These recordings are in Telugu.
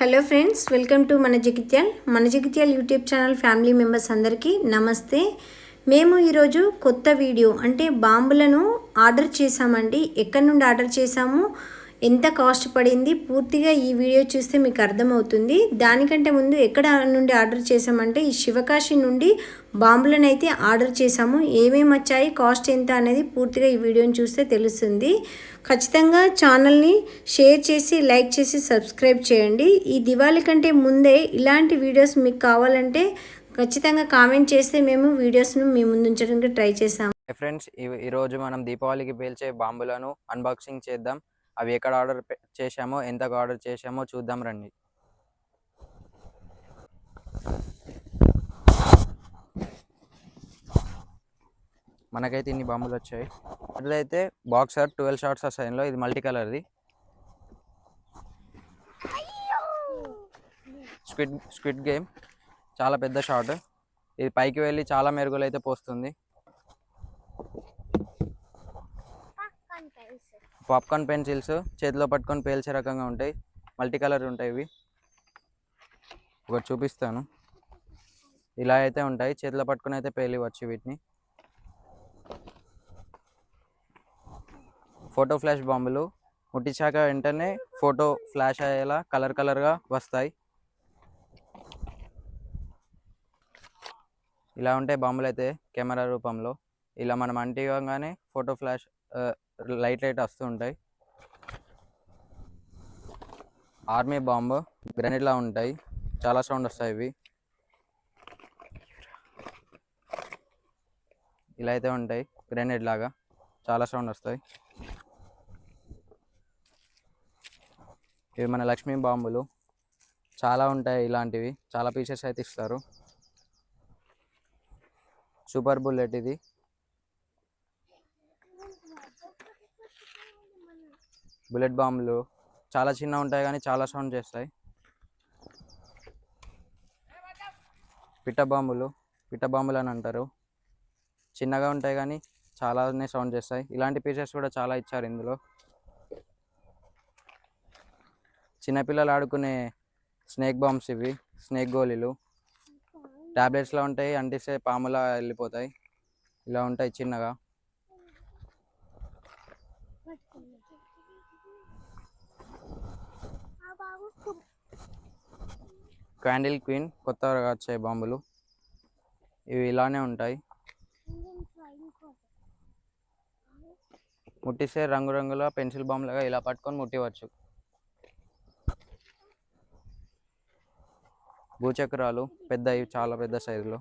హలో ఫ్రెండ్స్ వెల్కమ్ టు మన జగిత్యాల్. మన Jagtial YouTube channel family members అందరికీ నమస్తే. మేము ఈరోజు కొత్త వీడియో అంటే బాంబులను ఆర్డర్ చేసామండి ఎక్కడి నుండి ఆర్డర్ చేసాము ఎంత కాస్ట్ పడింది? పూర్తిగా ఈ వీడియో చూస్తే మీకు అర్థమవుతుంది. దానికంటే ముందు ఎక్కడ నుండి ఆర్డర్ చేసామంటే ఈ శివకాశి నుండి బాంబులను అయితే ఆర్డర్ చేసాము ఏమేమి వచ్చాయి? కాస్ట్ ఎంత అనేది పూర్తిగా ఈ వీడియోని చూస్తే తెలుస్తుంది. ఖచ్చితంగా ఛానల్ని షేర్ చేసి లైక్ చేసి సబ్స్క్రైబ్ చేయండి. ఈ దివాళి కంటే ముందే ఇలాంటి వీడియోస్ మీకు కావాలంటే ఖచ్చితంగా కామెంట్ చేస్తే మేము వీడియోస్ను మీ ముందు ఉంచడానికి ట్రై చేసాము ఫ్రెండ్స్ ఈ- ఈరోజు మనం దీపావళికి పేల్చే బాంబులను అన్బాక్సింగ్ చేద్దాం. అవి ఎక్కడ ఆర్డర్ పె- చేశామో ఎంతకు ఆర్డర్ చేశామో చూద్దాం రండి. మనకైతే ఇన్ని బాంబులు వచ్చాయి. అట్లయితే బాక్సర్ ట్వెల్వ్ షార్ట్స్ వస్తాయి ఇది మల్టీ కలర్ది. Squid squid game. చాలా పెద్ద షాట్. ఇది పైకి వెళ్ళి చాలా మెరుగులు అయితే పోస్తుంది. పాప్కార్న్ పెన్సిల్స్ చేతిలో పట్టుకొని పేల్చే రకంగా ఉంటాయి. మల్టీ కలర్ ఉంటాయి ఇవి. ఒకటి చూపిస్తాను. ఇలా అయితే ఉంటాయి. చేతిలో పట్టుకొని అయితే పేలివచ్చు వీటిని. ఫోటో ఫ్లాష్ బాంబులు. ముట్టించాక వెంటనే ఫోటో ఫ్లాష్ అయ్యేలా కలర్ కలర్గా వస్తాయి. ఇలా ఉంటాయి బాంబులు అయితే కెమెరా రూపంలో. ఇలా మనం అంటివ్వగానే ఫోటో ఫ్లాష్ లైట్ లైట్ వస్తూ ఉంటాయి. ఆర్మీ బాంబు గ్రెనేడ్లా ఉంటాయి. చాలా సౌండ్ వస్తాయి ఇవి. ఇలా అయితే ఉంటాయి. గ్రెనేడ్ లాగా చాలా సౌండ్ వస్తాయి. ఇవి మన లక్ష్మీ బాంబులు. చాలా ఉంటాయి ఇలాంటివి. చాలా పీసెస్ అయితే ఇస్తారు. సూపర్ బుల్లెట్ ఇది. బుల్లెట్ బాంబులు చాలా చిన్న ఉంటాయి కానీ చాలా సౌండ్ చేస్తాయి. పిట్ట బాంబులు పిట్ట బాంబులు అని అంటారు. చిన్నగా ఉంటాయి కానీ చాలానే సౌండ్ చేస్తాయి. ఇలాంటి పీసెస్ కూడా చాలా ఇచ్చారు ఇందులో. చిన్నపిల్లలు ఆడుకునే స్నేక్ బాంబ్స్ ఇవి స్నేక్ గోళీలు. ట్యాబ్లెట్స్లో ఉంటాయి అంటిస్తే పాములా వెళ్ళిపోతాయి. ఇలా ఉంటాయి చిన్నగా. క్యాండిల్ క్వీన్ కొత్తగా వచ్చే బాంబులు. ఇవి ఇలానే ఉంటాయి. ముట్టిస్తే రంగురంగుల పెన్సిల్ బాంబులుగా ఇలా పట్టుకొని ముట్టివచ్చు. భూచక్రాలు పెద్దవి చాలా పెద్ద సైజులో.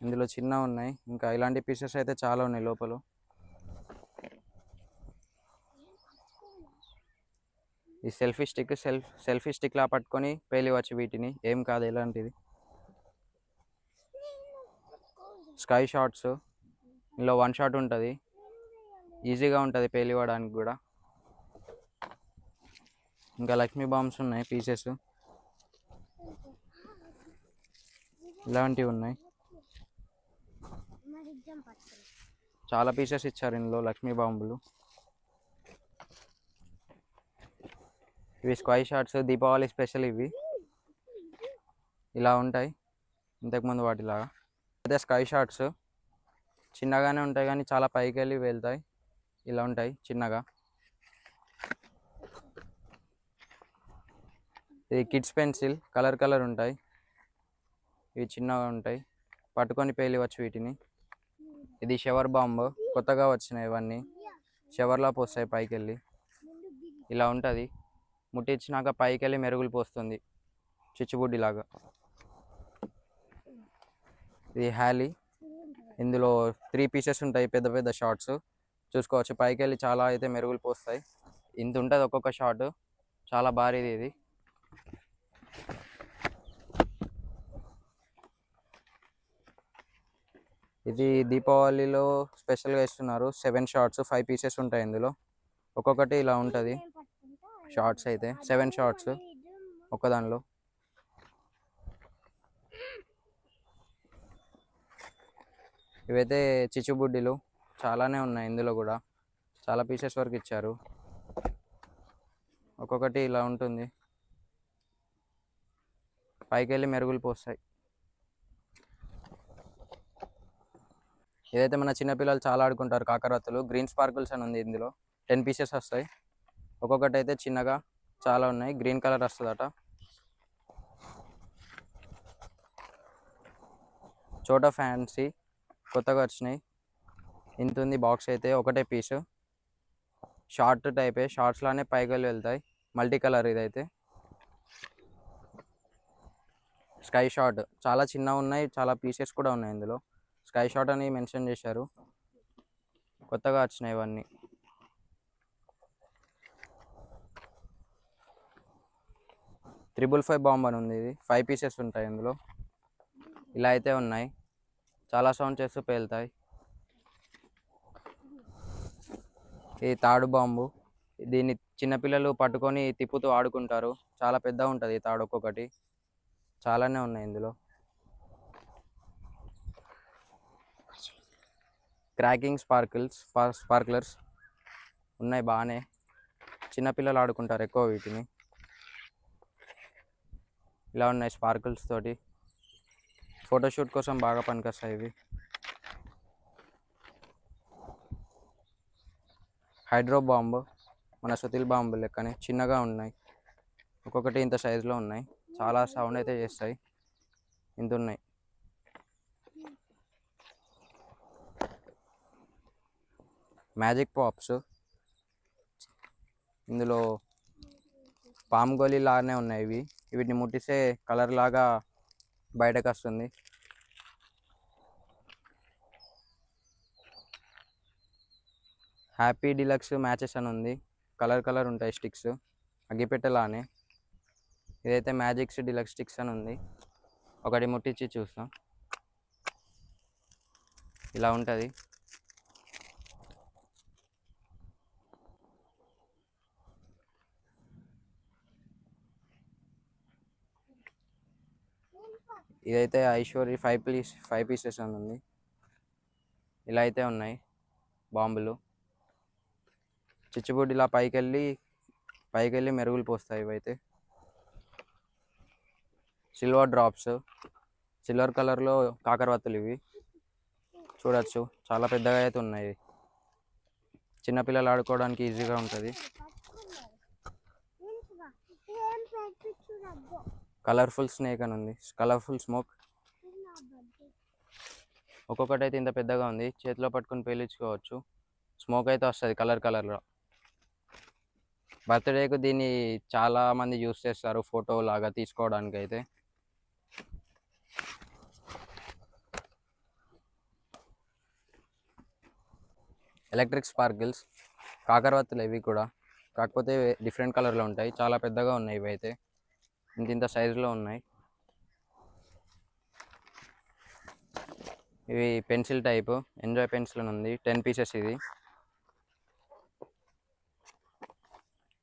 ఇందులో చిన్న ఉన్నాయి. ఇంకా ఇలాంటి పీసెస్ అయితే చాలా ఉన్నాయి లోపల. ఈ సెల్ఫీ స్టిక్ సెల్ఫ్ సెల్ఫీ స్టిక్లా పట్టుకొని పేలివచ్చు వీటిని. ఏం కాదు ఎలాంటిది? స్కై షాట్స్ ఇందులో వన్ షాట్ ఉంటుంది. ఈజీగా ఉంటుంది పేలివ్వడానికి కూడా. ఇంకా లక్ష్మీ బాంబ్స్ ఉన్నాయి పీసెస్ ఇలాంటివి ఉన్నాయి. చాలా పీసెస్ ఇచ్చారు ఇందులో లక్ష్మీ బాంబులు ఇవి స్క్వై షార్ట్స్ దీపావళి స్పెషల్ ఇవి. ఇలా ఉంటాయి. ఇంతకుముందు వాటిలాగా. అయితే స్కై షార్ట్స్ చిన్నగానే ఉంటాయి కానీ చాలా పైకి వెళ్ళి వెళ్తాయి. ఇలా ఉంటాయి చిన్నగా. ఇది కిడ్స్ పెన్సిల్ కలర్ కలర్ ఉంటాయి. ఇవి చిన్నగా ఉంటాయి. పట్టుకొని పేలివచ్చు వీటిని. ఇది షవర్ బాంబు. కొత్తగా వచ్చినాయి ఇవన్నీ. షవర్లా పోస్తాయి పైకి వెళ్ళి ఇలా ఉంటుంది. ముట్టించినాక పైకి వెళ్ళి మెరుగులు పోస్తుంది. చిచ్చుబుడ్డిలాగా. ఇది హ్యాలీ ఇందులో త్రీ పీసెస్ ఉంటాయి పెద్ద పెద్ద షార్ట్స్ చూసుకోవచ్చు పైకి వెళ్ళి చాలా అయితే మెరుగులు పోస్తాయి. ఇంత ఉంటుంది ఒక్కొక్క షాట్. చాలా భారీది ఇది. ఇది దీపావళిలో స్పెషల్గా ఇస్తున్నారు. సెవెన్ షార్ట్స్ ఫైవ్ పీసెస్ ఉంటాయి ఇందులో. ఒక్కొక్కటి ఇలా ఉంటుంది. షార్ట్స్ అయితే. సెవెన్ షార్ట్స్ ఒక దానిలో. ఇవైతే చిచ్చుబుడ్డిలు చాలానే ఉన్నాయి ఇందులో కూడా. చాలా పీసెస్ వరకు ఇచ్చారు. ఒక్కొక్కటి ఇలా ఉంటుంది. పైకి వెళ్ళి మెరుగులు పోస్తాయి. ఇదైతే మన చిన్నపిల్లలు చాలా ఆడుకుంటారు. కాకరత్తులు గ్రీన్ స్పార్కిల్స్ అని ఉంది ఇందులో. టెన్ పీసెస్ వస్తాయి. ఒక్కొక్కటి అయితే చిన్నగా చాలా ఉన్నాయి. గ్రీన్ కలర్ వస్తుందట. చోట ఫ్యాన్సీ కొత్తగా వచ్చినాయి. ఇంత ఉంది బాక్స్ అయితే ఒకటే పీసు. షార్ట్ టైపే షార్ట్స్లోనే పైగలు పైకి వెళ్తాయి. మల్టీ కలర్ ఇదైతే. Sky shot. చాలా చిన్న ఉన్నాయి చాలా పీసెస్ కూడా ఉన్నాయి ఇందులో. స్కై షార్ట్ అని మెన్షన్ చేశారు. కొత్తగా వచ్చినాయి ఇవన్నీ. త్రిబుల్ ఫైవ్ బాంబ్ అని ఉంది ఇది. ఫైవ్ పీసెస్ ఉంటాయి ఇందులో. ఇలా అయితే ఉన్నాయి. చాలా సౌండ్ చేస్తూ పేలుతాయి. ఇది తాడు బాంబు. దీన్ని చిన్నపిల్లలు పట్టుకొని తిప్పుతూ ఆడుకుంటారు. చాలా పెద్దగా ఉంటుంది ఈ తాడు ఒక్కొక్కటి. చాలానే ఉన్నాయి ఇందులో. క్రాకింగ్ స్పార్కిల్స్ స్పార్క్లర్స్ ఉన్నాయి బాగానే. చిన్నపిల్లలు ఆడుకుంటారు ఎక్కువ వీటిని. ఇలా ఉన్నాయి స్పార్కిల్స్ తోటి. ఫోటోషూట్ కోసం బాగా పనికొస్తాయి ఇవి. హైడ్రో బాంబు మన సుతిల్ బాంబు లెక్కనే చిన్నగా ఉన్నాయి. ఒక్కొక్కటి ఇంత సైజులో ఉన్నాయి. చాలా సౌండ్ అయితే చేస్తాయి. ఇంత ఉన్నాయి. మ్యాజిక్ పాప్స్ ఇందులో పామ్ గోళీ లాగానే ఉన్నాయి ఇవి. వీటిని ముట్టిస్తే కలర్ లాగా బయటకు వస్తుంది హ్యాపీ డిలక్స్ మ్యాచెస్ అని ఉంది. కలర్ కలర్ ఉంటాయి స్టిక్స్. అగ్గిపెట్టెలానే. ఇదైతే మ్యాజిక్స్ డిలక్స్ స్టిక్స్ అని ఉంది. ఒకటి ముట్టించి చూస్తాం. ఇలా ఉంటుంది. ఇదైతే Aishwarya five piece five pieces అని ఉంది. ఇలా అయితే ఉన్నాయి బాంబులు. చిచ్చుబుడ్డి ఇలా పైకి వెళ్ళి పైకి వెళ్ళి మెరుగులు పోస్తాయి ఇవైతే. సిల్వర్ డ్రాప్స్ సిల్వర్ కలర్లో కాకరవత్తులు ఇవి. చూడొచ్చు చాలా పెద్దగా అయితే ఉన్నాయి. చిన్నపిల్లలు ఆడుకోవడానికి ఈజీగా ఉంటుంది. కలర్ఫుల్ స్నేక్ అని ఉంది. Colourful smoke. ఒక్కొక్కటి అయితే ఇంత పెద్దగా ఉంది. చేతిలో పట్టుకొని పేలించుకోవచ్చు. స్మోక్ అయితే వస్తుంది కలర్ కలర్లో. బర్త్డేకు దీన్ని చాలా మంది యూస్ చేస్తారు ఫోటో లాగా తీసుకోవడానికి అయితే ఎలక్ట్రిక్ స్పార్కిల్స్ కాకరవత్తులు ఇవి కూడా. కాకపోతే డిఫరెంట్ కలర్లో ఉంటాయి. చాలా పెద్దగా ఉన్నాయి ఇవి అయితే ఇంత ఇంత సైజులో ఉన్నాయి. ఇవి పెన్సిల్ టైపు ఎంజాయ్ పెన్సిల్ అని ఉంది. టెన్ పీసెస్ ఇది.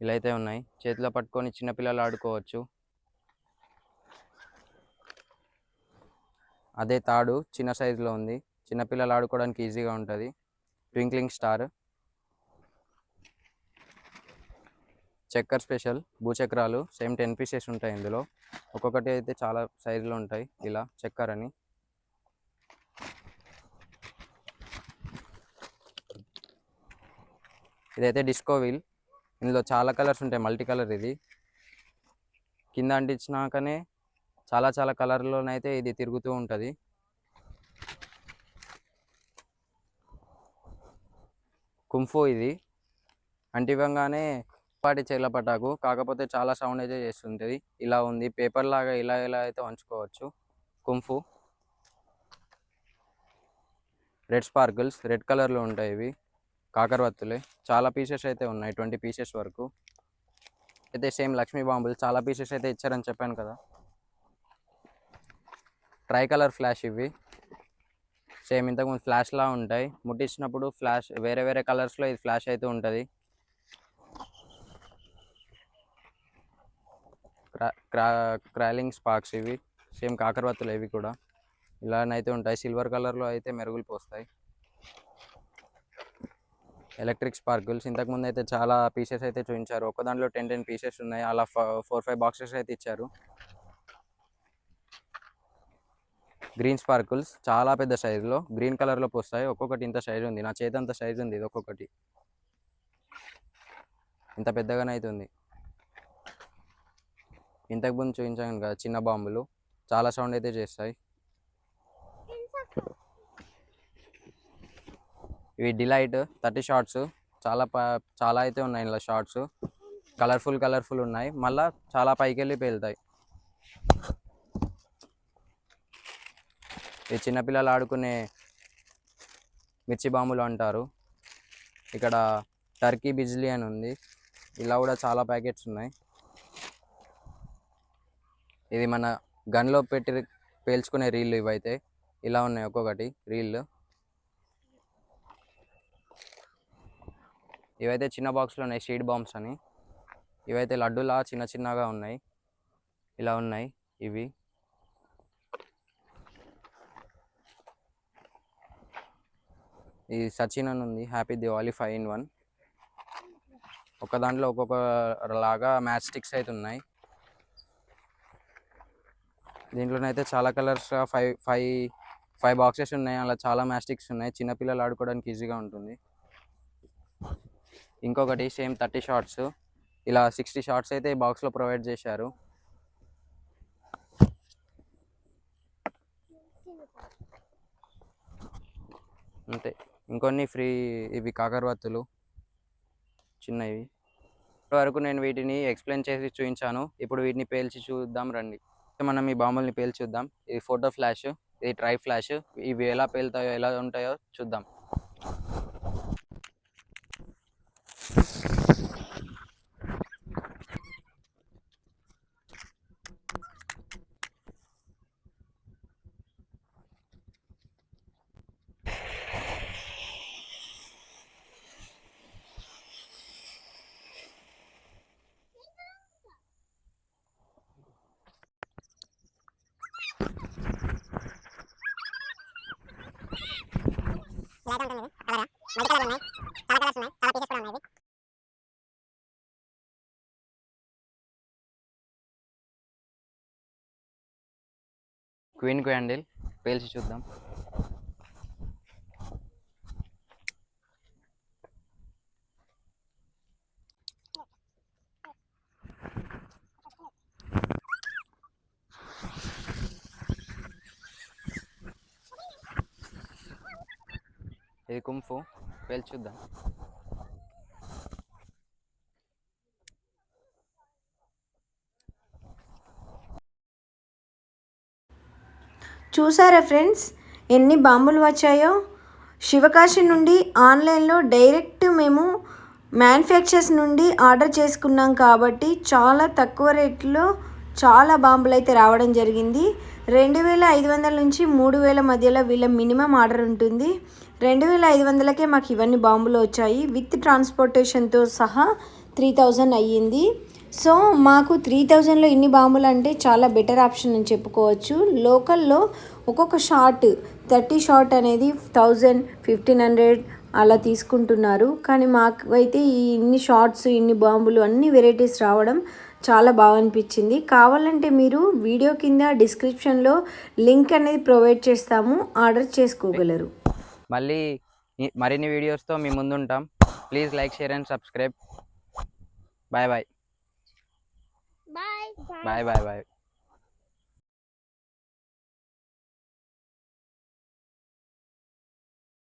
ఇలా అయితే ఉన్నాయి. చేతిలో పట్టుకొని చిన్నపిల్లలు ఆడుకోవచ్చు. అదే తాడు చిన్న సైజులో ఉంది. చిన్నపిల్లలు ఆడుకోవడానికి ఈజీగా ఉంటుంది. ట్వింక్లింగ్ స్టార్ చక్కర్ స్పెషల్ భూచక్రాలు సేమ్ టెన్ పీసెస్ ఉంటాయి ఇందులో. ఒక్కొక్కటి అయితే చాలా సైజులో ఉంటాయి ఇలా చక్కర్ అని ఇదైతే డిస్కో వీల్ ఇందులో చాలా కలర్స్ ఉంటాయి మల్టీ కలర్ ఇది. కింద అంటించినాకనే చాలా చాలా కలర్లోనైతే ఇది తిరుగుతూ ఉంటుంది. కుంఫు ఇది. అంటివ్వంగానే పాటి చెట్ల పటాకు కాకపోతే చాలా సౌండ్ అయితే చేస్తుంటుంది. ఇలా ఉంది. పేపర్ లాగా ఇలా ఇలా అయితే వంచుకోవచ్చు. కుంఫు. రెడ్ స్పార్కిల్స్ రెడ్ కలర్లో ఉంటాయి ఇవి. కాకరవత్తులే. చాలా పీసెస్ అయితే ఉన్నాయి. ట్వంటీ పీసెస్ వరకు. అయితే సేమ్ లక్ష్మీ బాంబులు. చాలా పీసెస్ అయితే ఇచ్చారని చెప్పాను కదా. ట్రై కలర్ ఫ్లాష్ ఇవి. సేమ్ ఇంతకుముందు ఫ్లాష్లా ఉంటాయి. ముట్టించినప్పుడు ఫ్లాష్ వేరే వేరే కలర్స్లో ఇది ఫ్లాష్ అయితే ఉంటుంది. క్రా క్రా క్రాలింగ్ స్పార్క్స్ ఇవి సేమ్ కాకరవత్తులు ఇవి కూడా. ఇలానైతే ఉంటాయి. సిల్వర్ కలర్లో అయితే మెరుగులు పోస్తాయి. Electric sparkles. ఇంతకుముందు అయితే చాలా పీసెస్ అయితే చూపించారు. ఒక దాంట్లో టెన్ టెన్ పీసెస్ ఉన్నాయి. అలా ఫోర్ ఫైవ్ బాక్సెస్ అయితే ఇచ్చారు. గ్రీన్ స్పార్కిల్స్ చాలా పెద్ద సైజులో. గ్రీన్ కలర్లో పోస్తాయి. ఒక్కొక్కటి ఇంత సైజు ఉంది. నా చేతి అంత సైజు ఉంది ఇది ఒక్కొక్కటి. ఇంత పెద్దగానే అవుతుంది ఇంతకు ముందు చూపించాను కదా చిన్న బాంబులు. చాలా సౌండ్ అయితే చేస్తాయి. ఇవి డిలైట్ థర్టీ షార్ట్స్ చాలా ప చాలా అయితే ఉన్నాయి ఇలా షార్ట్స్ కలర్ఫుల్ కలర్ఫుల్ ఉన్నాయి. మళ్ళా చాలా పైకి వెళ్ళి పేలుతాయి. ఈ చిన్నపిల్లలు ఆడుకునే మిర్చి బాంబులు అంటారు. ఇక్కడ టర్కీ బిజ్లీ అని ఉంది. ఇలా కూడా చాలా ప్యాకెట్స్ ఉన్నాయి. ఇది మన గన్లో పెట్టి పేల్చుకునే రీళ్ళు ఇవైతే. ఇలా ఉన్నాయి ఒక్కొక్కటి రీళ్ళు. ఇవైతే చిన్న బాక్స్లో ఉన్నాయి షీడ్ బాంబ్స్ అని. ఇవైతే లడ్డులా చిన్న చిన్నగా ఉన్నాయి. ఇలా ఉన్నాయి ఇవి. ఇది సచిన్ అని ఉంది happy Diwali five in one. ఒక దాంట్లో ఒక్కొక్క లాగా మ్యాచ్ స్టిక్స్ అయితే ఉన్నాయి. దీంట్లోనైతే చాలా colours five five five boxes ఉన్నాయి. అలా చాలా మ్యాస్టిక్స్ ఉన్నాయి. చిన్నపిల్లలు ఆడుకోవడానికి ఈజీగా ఉంటుంది. ఇంకొకటి సేమ్ థర్టీ షార్ట్స్. ఇలా సిక్స్టీ షార్ట్స్ అయితే ఈ బాక్స్లో ప్రొవైడ్ చేశారు. అంతే. ఇంకొన్ని ఫ్రీ ఇవి కాకరవత్తులు. చిన్నవి. ఇప్పటివరకు నేను వీటిని ఎక్స్ప్లెయిన్ చేసి చూపించాను. ఇప్పుడు వీటిని పేల్చి చూద్దాం రండి. మనం ఈ బాంబుల్ని పేల్చుద్దాం. చూద్దాం ఇది ఫోటో ఫ్లాష్ ఇది ట్రై ఫ్లాష్ ఇవి ఎలా పేలుతాయో ఎలా ఉంటాయో చూద్దాం. క్వీన్ క్యాండిల్ పేల్చి చూద్దాం. ఇది కుంఫు. చూద్దాం. చూసారా ఫ్రెండ్స్? ఎన్ని బాంబులు వచ్చాయో? శివకాశి నుండి ఆన్లైన్లో డైరెక్ట్ మేము మ్యానుఫ్యాక్చర్స్ నుండి ఆర్డర్ చేసుకున్నాం కాబట్టి చాలా తక్కువ రేట్లో చాలా బాంబులు అయితే రావడం జరిగింది. రెండు వేల ఐదు వందల నుంచి మూడు వేల మధ్యలో వీళ్ళ మినిమం ఆర్డర్ ఉంటుంది. రెండు వేల ఐదు వందలకే మాకు ఇవన్నీ బాంబులు వచ్చాయి. విత్ ట్రాన్స్పోర్టేషన్తో సహా త్రీ థౌజండ్ అయ్యింది. సో మాకు త్రీ థౌజండ్లో ఇన్ని బాంబులు అంటే చాలా బెటర్ ఆప్షన్ అని చెప్పుకోవచ్చు. లోకల్లో ఒక్కొక్క షార్ట్ థర్టీ షార్ట్ అనేది థౌజండ్ ఫిఫ్టీన్ హండ్రెడ్ అలా తీసుకుంటున్నారు. కానీ మాకు అయితే ఈ ఇన్ని షార్ట్స్ ఇన్ని బాంబులు అన్ని వెరైటీస్ రావడం చాలా బాగా అనిపించింది. కావాలంటే మీరు వీడియో కింద డిస్క్రిప్షన్లో లింక్ అనేది ప్రొవైడ్ చేస్తాము. ఆర్డర్ చేసుకోగలరు. మళ్ళీ మరిన్ని వీడియోస్తో మీ ముందు ఉంటాం please like share and subscribe. Bye. Bye. Bye bye bye.